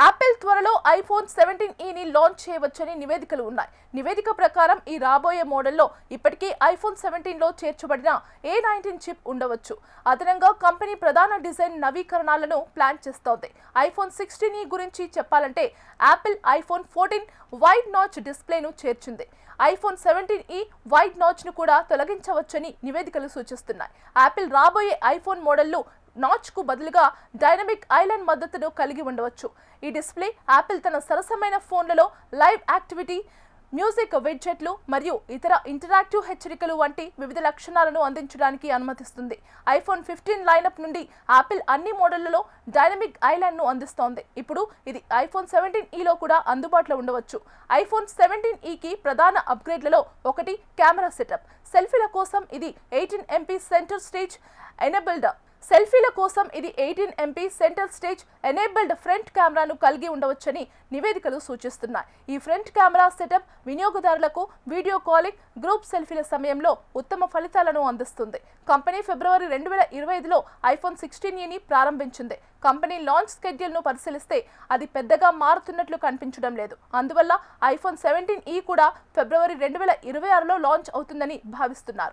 Apple త్వరలో iPhone seventeen ఈని launch చేయవచ్చని నివేదికలు ఉన్నాయి. నివేదిక ప్రకారం ఈ రాబోయే మోడల్లో ఇప్పటికే ఐఫోన్ సెవెంటీన్లో చేర్చబడిన ఏ నైన్టీన్ చిప్ ఉండవచ్చు. అదనంగా కంపెనీ ప్రధాన డిజైన్ నవీకరణాలను ప్లాన్ చేస్తోంది. ఐఫోన్ సిక్స్టీన్ ఈ గురించి చెప్పాలంటే Apple iPhone fourteen wide notch డిస్ప్లేను చేర్చింది. ఐఫోన్ సెవెంటీన్ ఈ వైడ్ నాచ్ను కూడా తొలగించవచ్చని నివేదికలు సూచిస్తున్నాయి. యాపిల్ రాబోయే ఐఫోన్ మోడళ్ళు నాచ్కు బదులుగా డైనమిక్ ఐలాండ్ మద్దతును కలిగి ఉండవచ్చు. ఈ డిస్ప్లే యాపిల్ తన సరసమైన ఫోన్లలో లైవ్ యాక్టివిటీ మ్యూజిక్ విడ్జెట్లు మరియు ఇతర ఇంటరాక్టివ్ హెచ్చరికలు వంటి వివిధ లక్షణాలను అందించడానికి అనుమతిస్తుంది. ఐఫోన్ ఫిఫ్టీన్ లైనప్ నుండి యాపిల్ అన్ని మోడళ్ళలో డైనమిక్ ఐలాండ్ను అందిస్తోంది. ఇప్పుడు ఇది ఐఫోన్ సెవెంటీన్ ఈలో కూడా అందుబాటులో ఉండవచ్చు. ఐఫోన్ సెవెంటీన్ ఈకి ప్రధాన అప్గ్రేడ్లలో ఒకటి కెమెరా సెటప్. సెల్ఫీల కోసం ఇది eighteen MP center stage enabled సెల్ఫీల కోసం ఇది eighteen MP central stage enabled front కెమెరాను కలిగి ఉండవచ్చని నివేదికలు సూచిస్తున్నాయి. ఈ ఫ్రంట్ కెమెరా సెటప్ వినియోగదారులకు వీడియో కాలింగ్ గ్రూప్ సెల్ఫీల సమయంలో ఉత్తమ ఫలితాలను అందిస్తుంది. కంపెనీ ఫిబ్రవరి రెండు వేల ఇరవై ఐదులో ఐఫోన్ సిక్స్టీన్ ఈని ప్రారంభించింది. కంపెనీ లాంచ్ స్కెడ్యూల్ను పరిశీలిస్తే అది పెద్దగా మారుతున్నట్లు కనిపించడం లేదు. అందువల్ల ఐఫోన్ సెవెంటీన్ ఈ కూడా ఫిబ్రవరి రెండు వేల ఇరవై ఆరులో లాంచ్ అవుతుందని భావిస్తున్నారు.